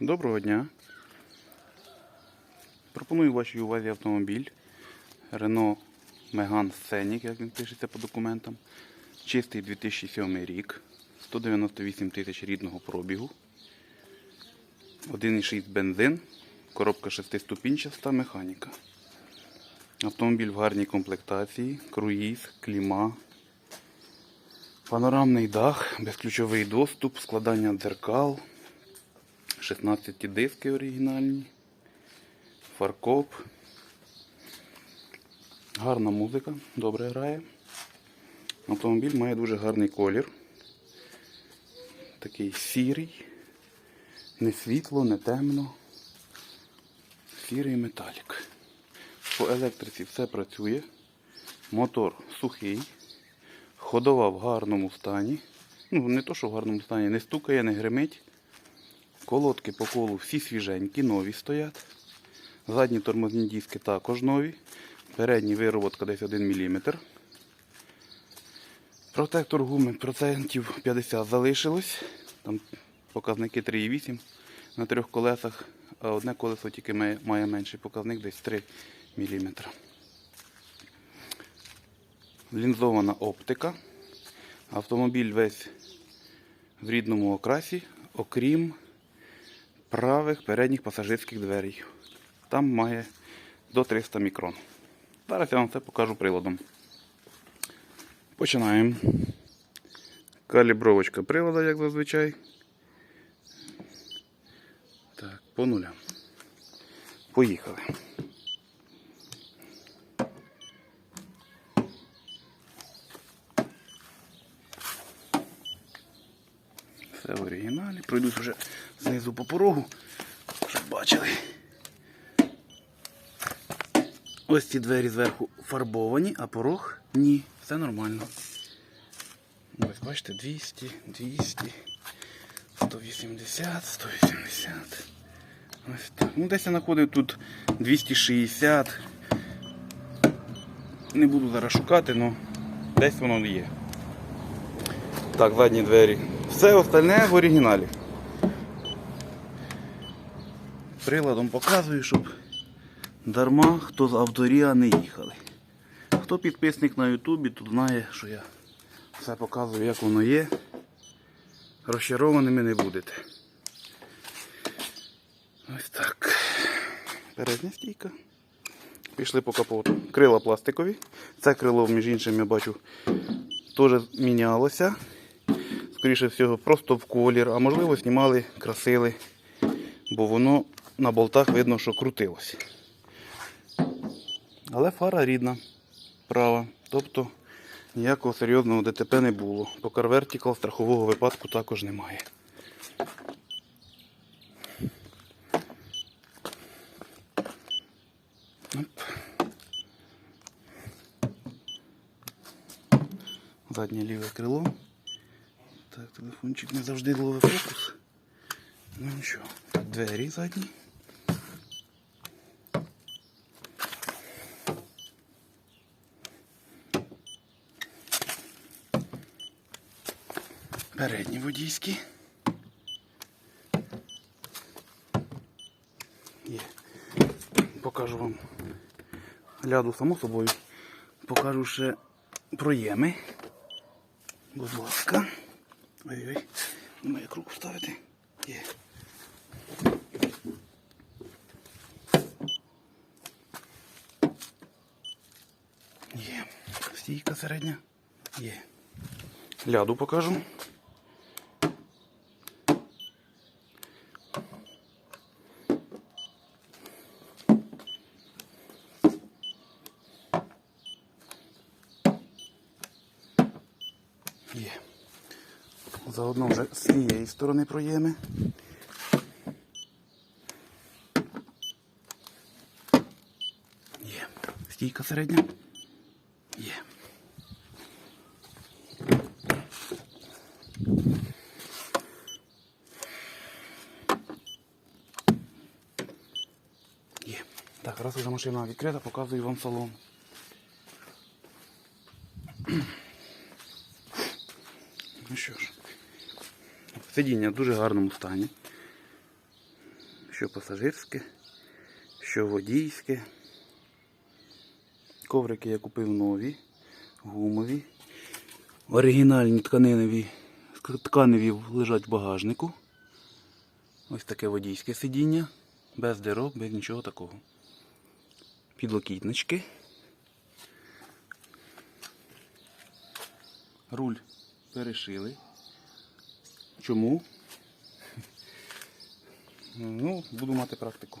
Доброго дня. Пропоную вашій увазі автомобіль Renault Megane Scenic, як він пишеться по документам. Чистий 2007 рік, 198 тисяч рідного пробігу, 1,6 бензин, коробка 6-ступінчаста механіка. Автомобіль в гарній комплектації, круїз, кліма, панорамний дах, безключовий доступ, складання дзеркал. 16 диски оригінальні, фаркоп. Гарна музика, добре грає. Автомобіль має дуже гарний колір. Такий сірий, не світло, не темно. Сірий металік. По електриці все працює. Мотор сухий. Ходова в гарному стані. Ну, не то, що в гарному стані, не стукає, не гримить. Колодки по колу всі свіженькі, нові стоять. Задні тормозні диски також нові. Передній вироботка десь 1 мм. Протектор гуми процентів 50 залишилось. Там показники 3,8 на трьох колесах, а одне колесо тільки має, має менший показник, десь 3 мм. Лінзована оптика. Автомобіль весь в рідному окрасі, окрім правих передніх пасажирських дверей. Там має до 300 мікрон. Зараз я вам це покажу приладом. Починаємо. Калібровочка прилада, як зазвичай. Так, по нулям. Поїхали. Все в Пройдусь вже знизу по порогу, щоб бачили. Ось ці двері зверху фарбовані, а порог ні. Все нормально. Ось бачите, 200, 200, 180, 180. Ось так. Ну, десь я знаходив тут 260. Не буду зараз шукати, але десь воно є. Так, задні двері. Все остальне в оригіналі. Приладом показую, щоб дарма хто з авторія не їхали. Хто підписник на Ютубі, то знає, що я все показую, як воно є. Розчарованими не будете. Ось так. Передня стійка. Пішли по капоту. Крила пластикові. Це крило, між іншим, я бачу, теж мінялося. Скоріше всього, просто в колір, а можливо знімали, красили, бо воно на болтах видно, що крутилось. Але фара рідна, права. Тобто ніякого серйозного ДТП не було. По Car страхового випадку також немає. Заднє ліве крило. Так, телефончик не завжди ловить фокус. Ну нічого. Двері задні. Передні водійські. Є. Покажу вам. Ляду само собою. Покажу ще проєми. Будь ласка. Ой-ой. Немає круг ставити. Є. Є. Стійка середня. Є. Ляду покажу. Є. Заодно вже з цієї сторони проєми. Є. Стійка середня. Є. Є. Так, раз уже машина відкрита, показую вам салон. Ну що ж, сидіння в дуже гарному стані. що пасажирське, що водійське. Коврики я купив нові, гумові. Оригінальні тканиневі, тканеві лежать в багажнику. Ось таке водійське сидіння, без дирок, без нічого такого. Підлокітнички. Руль перешили. Чому? Ну, буду мати практику.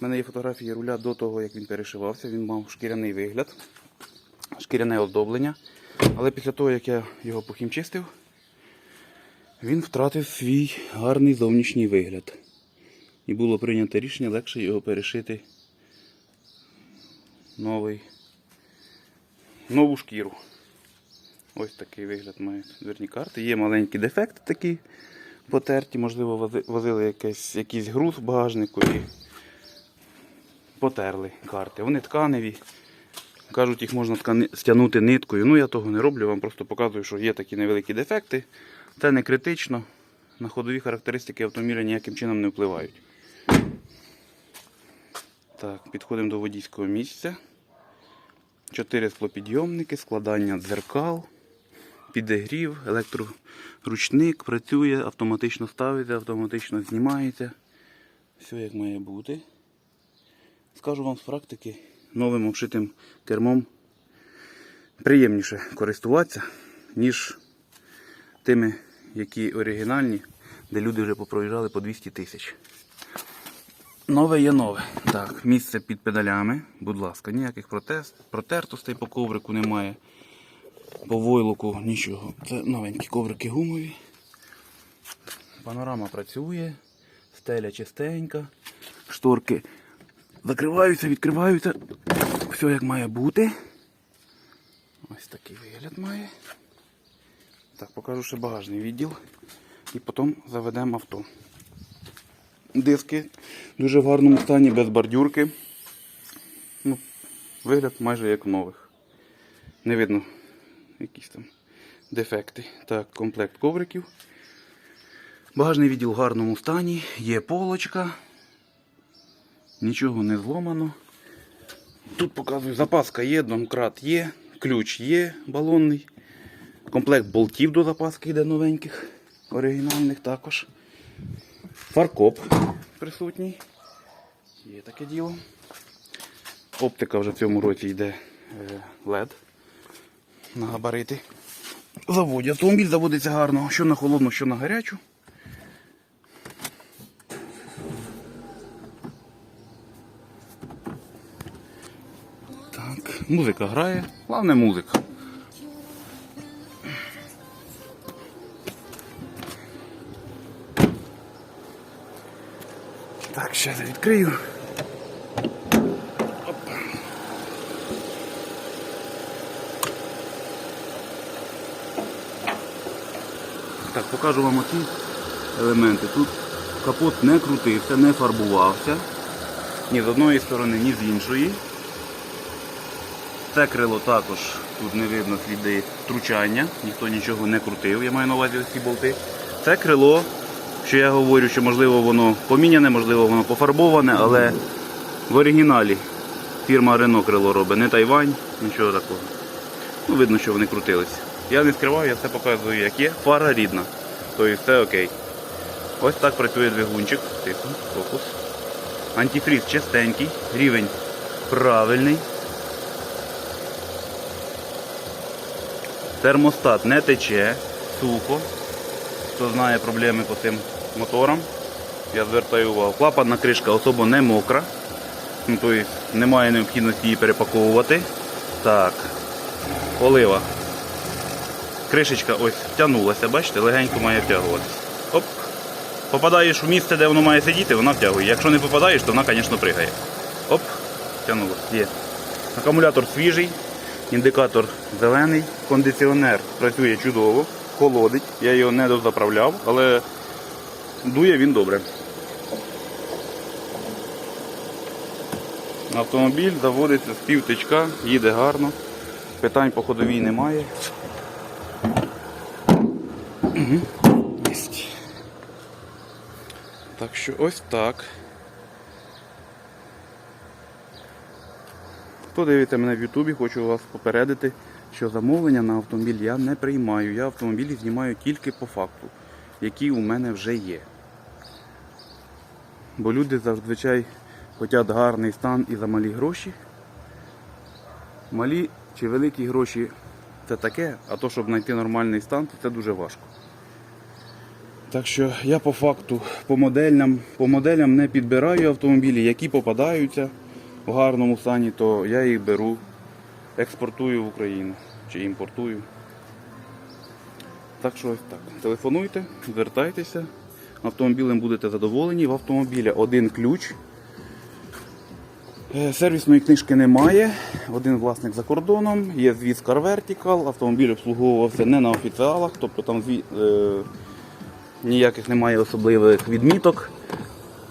У мене є фотографії руля до того, як він перешивався. Він мав шкіряний вигляд, шкіряне оздоблення. Але після того, як я його похімчистив, він втратив свій гарний зовнішній вигляд. І було прийнято рішення легше його перешити новий, нову шкіру. Ось такий вигляд мають дверні карти. Є маленькі дефекти такі потерті, можливо, возили якийсь, якийсь груз в багажнику і потерли карти. Вони тканеві. Кажуть, їх можна ткани- стягнути ниткою. Ну, я того не роблю, вам просто показую, що є такі невеликі дефекти. Це не критично. На ходові характеристики автомобіля ніяким чином не впливають. Так, підходимо до водійського місця. Чотири склопідйомники, складання дзеркал, підігрів, електроручник працює, автоматично ставиться, автоматично знімається. Все як має бути. Скажу вам з практики, новим обшитим кермом приємніше користуватися, ніж тими, які оригінальні, де люди вже попроїжджали по 200 тисяч. Нове є нове. Так, місце під педалями, будь ласка, ніяких протертостей по коврику немає. По войлоку нічого. Це новенькі коврики гумові. Панорама працює, стеля чистенька, шторки закриваються, відкриваються. Все як має бути. Ось такий вигляд має. Так, покажу ще багажний відділ. І потім заведемо авто. Диски дуже в гарному стані, без бордюрки. Ну, вигляд майже як нових. Не видно якісь там дефекти. Так, комплект ковриків. Багажний відділ в гарному стані, є полочка. Нічого не зломано. Тут показую, запаска є, домкрат є, ключ є балонний. Комплект болтів до запаски йде новеньких, оригінальних також. Фаркоп присутній. Є таке діло. Оптика вже в цьому році йде е, LED на габарити. Заводять. Автомобіль заводиться гарно, що на холодну, що на гарячу. Так, музика грає. Головне музика. Так, я відкрию. Так, покажу вам оці елементи. Тут капот не крутився, не фарбувався. Ні з одної сторони, ні з іншої. Це крило також тут не видно сліди втручання, ніхто нічого не крутив, я маю на увазі ці болти. Це крило, що я говорю, що можливо воно поміняне, можливо воно пофарбоване, але в оригіналі фірма Renault крило робить, не Тайвань, нічого такого. Ну, видно, що вони крутилися. Я не скриваю, я все показую, як є. Фара рідна. Тобто все окей. Ось так працює двигунчик. Тихо, фокус. Антифріз чистенький, рівень правильний. Термостат не тече, сухо. Хто знає проблеми по цим моторам, я звертаю увагу. Клапанна кришка особо не мокра. Ну, тобто немає необхідності її перепаковувати. Так, олива. Кришечка ось втягнулася, бачите, легенько має втягуватися. Оп. Попадаєш у місце, де воно має сидіти, вона втягує. Якщо не попадаєш, то вона, звісно, пригає. Оп, втягнулося. Є. Акумулятор свіжий, індикатор зелений, кондиціонер працює чудово, холодить. Я його не дозаправляв, але дує він добре. Автомобіль заводиться з півтичка, їде гарно, питань по ходовій немає. Угу. Єсть. Так що ось так. Хто дивиться мене в Ютубі, хочу вас попередити, що замовлення на автомобіль я не приймаю. Я автомобілі знімаю тільки по факту, які у мене вже є. Бо люди зазвичай хочуть гарний стан і за малі гроші. Малі чи великі гроші це таке, а то, щоб знайти нормальний стан, то це дуже важко. Так що я по факту, по моделям, по моделям не підбираю автомобілі, які попадаються в гарному стані, то я їх беру, експортую в Україну чи імпортую. Так що ось так. Телефонуйте, звертайтеся. Автомобілем будете задоволені. В автомобіля один ключ. Е, Сервісної книжки немає. Один власник за кордоном, є звіз Car Vertical, автомобіль обслуговувався не на офіціалах, тобто там зві- е, ніяких немає особливих відміток.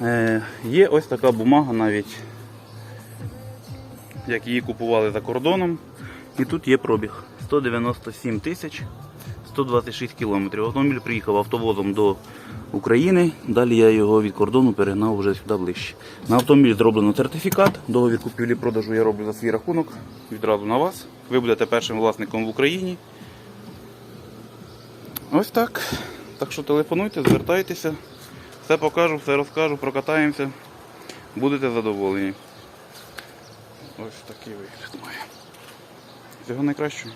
Е, є ось така бумага навіть, як її купували за кордоном. І тут є пробіг 197 тисяч 126 кілометрів. Автомобіль приїхав автовозом до України. Далі я його від кордону перегнав вже сюди ближче. На автомобіль зроблено сертифікат. Договір купівлі-продажу я роблю за свій рахунок. Відразу на вас. Ви будете першим власником в Україні. Ось так. Так що телефонуйте, звертайтеся. Все покажу, все розкажу, прокатаємося. Будете задоволені. Ось такий вигляд має. Всього найкращого.